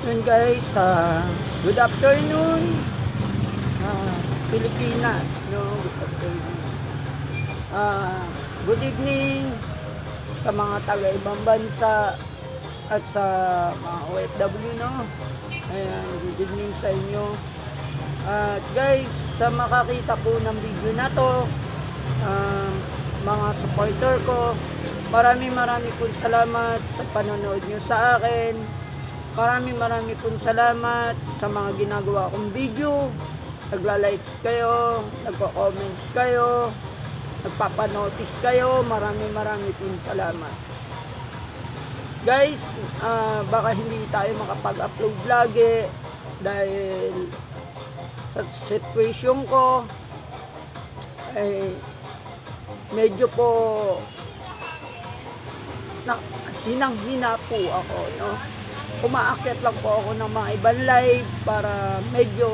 Yun guys, ah, good afternoon. Ah, Pilipinas, no? Good afternoon. Ah, good evening sa mga taga ibang bansa at sa mga OFW, no? Ayan, good evening sa inyo. At guys, sa makakita po ng video na to, um, mga supporter ko, maraming maraming po salamat sa panonood nyo sa akin. Maraming maraming po salamat sa mga ginagawa kong video. Nagla-likes kayo, nagko-comments kayo, nagpapanotice kayo. Maraming maraming po salamat. Guys, ah, baka hindi tayo makapag-upload lagi dahil sa situation ko eh medyo po na hinang-hina po ako, no? Umaakyat lang po ako ng mga ibang live para medyo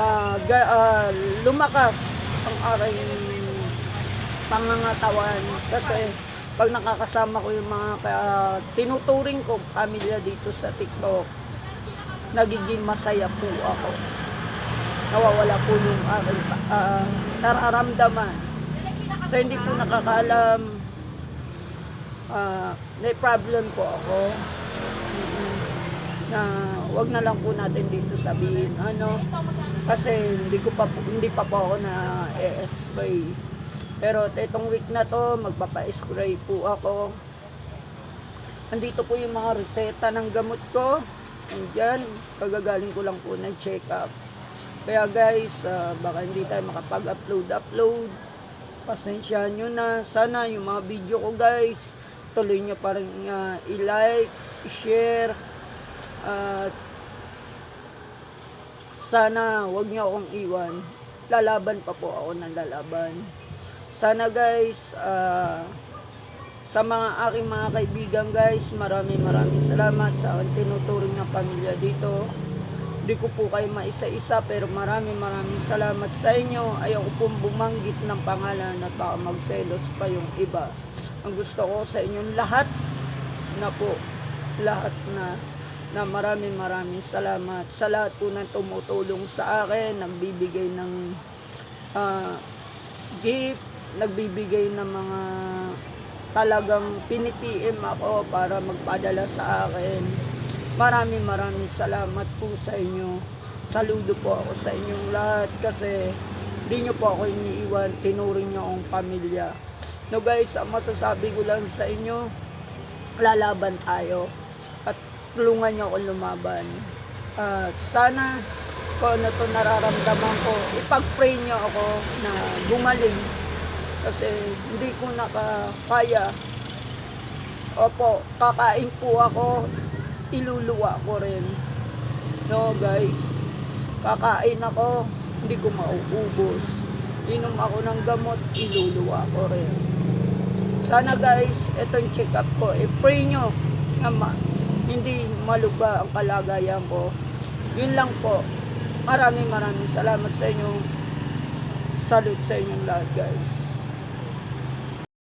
ah, ga- ah, lumakas ang aking pangangatawan. Kasi pag nakakasama ko yung mga ka- tinuturing ko pamilya dito sa TikTok nagiging masaya po ako. Nawawala po yung aking ah, nararamdaman. Sa hindi po nakakaalam ah, may problem po ako na wag na lang po natin dito sabihin ano kasi hindi ko pa hindi pa po ako na spray pero itong week na to magpapa-spray po ako andito po yung mga reseta ng gamot ko Andyan, kagagaling ko lang po ng check-up. Kaya guys, ah, baka hindi tayo makapag-upload-upload. Pasensyahan nyo na. Sana yung mga video ko guys, tuloy nyo pa rin ah, i-like, i-share. At sana wag nyo akong iwan. Lalaban pa po ako ng lalaban. Sana guys, ah, sa mga aking mga kaibigan guys, maraming maraming salamat sa aking tinuturing na pamilya dito. Hindi ko po kayo maisa-isa pero maraming maraming salamat sa inyo. Ayaw ko pong bumanggit ng pangalan at baka magselos pa yung iba. Ang gusto ko sa inyong lahat na po, lahat na na maraming maraming salamat sa lahat po ng tumutulong sa akin, nagbibigay ng ah, gift, nagbibigay ng mga talagang pinitiim ako para magpadala sa akin. Maraming maraming salamat po sa inyo. Saludo po ako sa inyong lahat kasi hindi nyo po ako iniiwan, tinuring nyo akong pamilya. No guys, ang masasabi ko lang sa inyo, lalaban tayo at tulungan nyo ako lumaban. At sana kung ano to nararamdaman ko, ipag-pray nyo ako na gumaling kasi hindi ko nakakaya. Opo, kakain po ako, iluluwa ko rin. No guys, kakain ako, hindi ko mauubos. Inom ako ng gamot, iluluwa ko rin. Sana guys, itong check up ko, i-pray nyo na ma- hindi maluba ang kalagayan ko. Yun lang po. Maraming maraming salamat sa inyo. Salute sa inyong lahat guys.